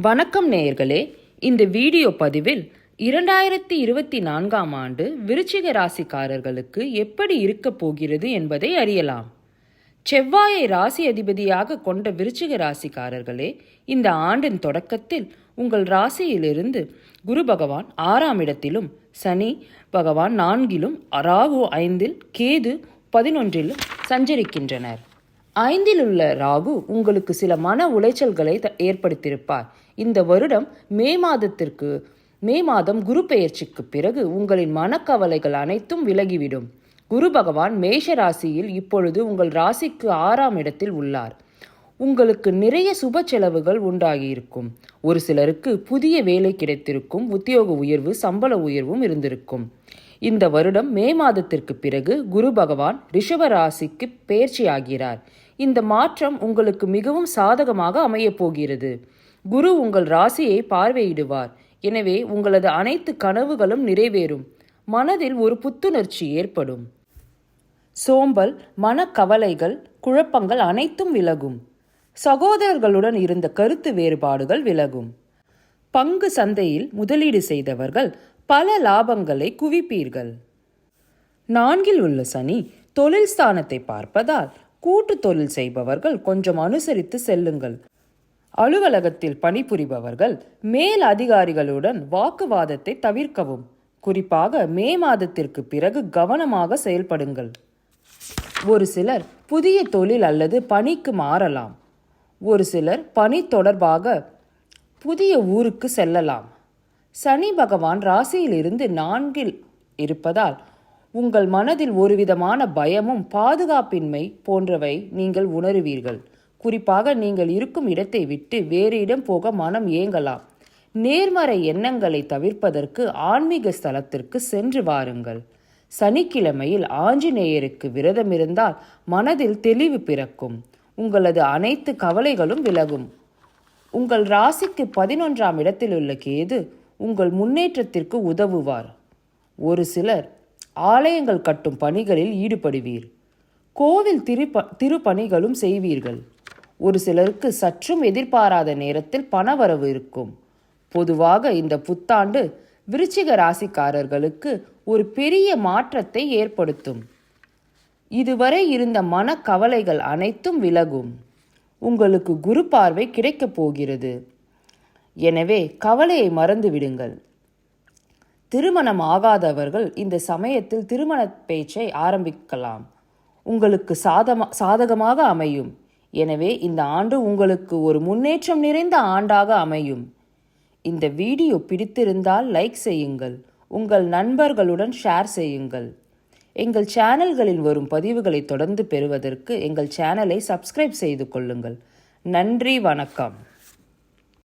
வணக்கம் நேயர்களே இந்த வீடியோ பதிவில் இரண்டாயிரத்தி இருபத்தி நான்காம் ஆண்டு விருச்சிக ராசிக்காரர்களுக்கு எப்படி இருக்கப் போகிறது என்பதை அறியலாம். செவ்வாயை ராசி அதிபதியாக கொண்ட விருச்சிக ராசிக்காரர்களே இந்த ஆண்டின் தொடக்கத்தில் உங்கள் ராசியிலிருந்து குரு பகவான் ஆறாம் இடத்திலும் சனி பகவான் நான்கிலும் ராகு ஐந்தில் கேது பதினொன்றிலும் சஞ்சரிக்கின்றனர். ஐந்தில் உள்ள ராகு உங்களுக்கு சில மன உளைச்சல்களை த- ஏற்படுத்தியிருப்பார். இந்த வருடம் மே மாதத்திற்கு மே மாதம் குரு பெயர்ச்சிக்கு பிறகு உங்களின் மனக்கவலைகள் அனைத்தும் விலகிவிடும். குரு பகவான் மேஷ ராசியில் இப்பொழுது உங்கள் ராசிக்கு ஆறாம் இடத்தில் உள்ளார். உங்களுக்கு நிறைய சுப செலவுகள் உண்டாகியிருக்கும். ஒரு சிலருக்கு புதிய வேலை கிடைத்திருக்கும் உத்தியோக உயர்வு சம்பள உயர்வும் இருந்திருக்கும். இந்த வருடம் மே மாதத்திற்கு பிறகு குரு பகவான் ரிஷப ராசிக்கு பெயர்ச்சியாகிறார். இந்த மாற்றம் உங்களுக்கு மிகவும் சாதகமாக அமையப் போகிறது. குரு உங்கள் ராசியை பார்வையிடுவார். எனவே உங்களது அனைத்து கனவுகளும் நிறைவேறும். மனதில் ஒரு புத்துணர்ச்சி ஏற்படும். சோம்பல் மனக்கவலைகள் குழப்பங்கள் அனைத்தும் விலகும். சகோதரர்களுடன் இருந்த கருத்து வேறுபாடுகள் விலகும். பங்கு சந்தையில் முதலீடு செய்தவர்கள் பல லாபங்களை குவிப்பீர்கள். நான்கில் உள்ள சனி தொழில் ஸ்தானத்தை பார்ப்பதால் கூட்டு தொழில் செய்பவர்கள் கொஞ்சம் அனுசரித்து செல்லுங்கள். அலுவலகத்தில் பணிபுரிபவர்கள் மேல் அதிகாரிகளுடன் வாக்குவாதத்தை தவிர்க்கவும். குறிப்பாக மே மாதத்திற்கு பிறகு கவனமாக செயல்படுங்கள். ஒரு சிலர் புதிய தொழில் அல்லது பணிக்கு மாறலாம். ஒரு சிலர் பணி தொடர்பாக புதிய ஊருக்கு செல்லலாம். சனி பகவான் ராசியிலிருந்து நான்கில் இருப்பதால் உங்கள் மனதில் ஒருவிதமான பயமும் பாதுகாப்பின்மை போன்றவை நீங்கள் உணருவீர்கள். குறிப்பாக நீங்கள் இருக்கும் இடத்தை விட்டு வேறு இடம் போக மனம் ஏங்கலாம். நேர்மறை எண்ணங்களை தவிர்ப்பதற்கு ஆன்மீக ஸ்தலத்திற்கு சென்று வாருங்கள். சனிக்கிழமையில் ஆஞ்சநேயருக்கு விரதம் இருந்தால் மனதில் தெளிவு பிறக்கும். உங்களது அனைத்து கவலைகளும் விலகும். உங்கள் ராசிக்கு பதினொன்றாம் இடத்தில் உள்ள கேது உங்கள் முன்னேற்றத்திற்கு உதவுவார். ஒரு சிலர் ஆலயங்கள் கட்டும் பணிகளில் ஈடுபடுவீர். கோவில் திருப்ப திருப்பணிகளும் செய்வீர்கள். ஒரு சிலருக்கு சற்றும் எதிர்பாராத நேரத்தில் பணவரவு இருக்கும். பொதுவாக இந்த புத்தாண்டு விருச்சிக ராசிக்காரர்களுக்கு ஒரு பெரிய மாற்றத்தை ஏற்படுத்தும். இதுவரை இருந்த மனக்கவலைகள் அனைத்தும் விலகும். உங்களுக்கு குரு பார்வை கிடைக்கப் போகிறது. எனவே கவலையை மறந்துவிடுங்கள் திருமணம் ஆகாதவர்கள் இந்த சமயத்தில் திருமண பேச்சை ஆரம்பிக்கலாம். உங்களுக்கு சாதமா சாதகமாக அமையும். எனவே இந்த ஆண்டு உங்களுக்கு ஒரு முன்னேற்றம் நிறைந்த ஆண்டாக அமையும். இந்த வீடியோ பிடித்திருந்தால் லைக் செய்யுங்கள். உங்கள் நண்பர்களுடன் ஷேர் செய்யுங்கள். எங்கள் சேனல்களில் வரும் பதிவுகளை தொடர்ந்து பெறுவதற்கு எங்கள் சேனலை சப்ஸ்கிரைப் செய்து கொள்ளுங்கள். நன்றி வணக்கம்.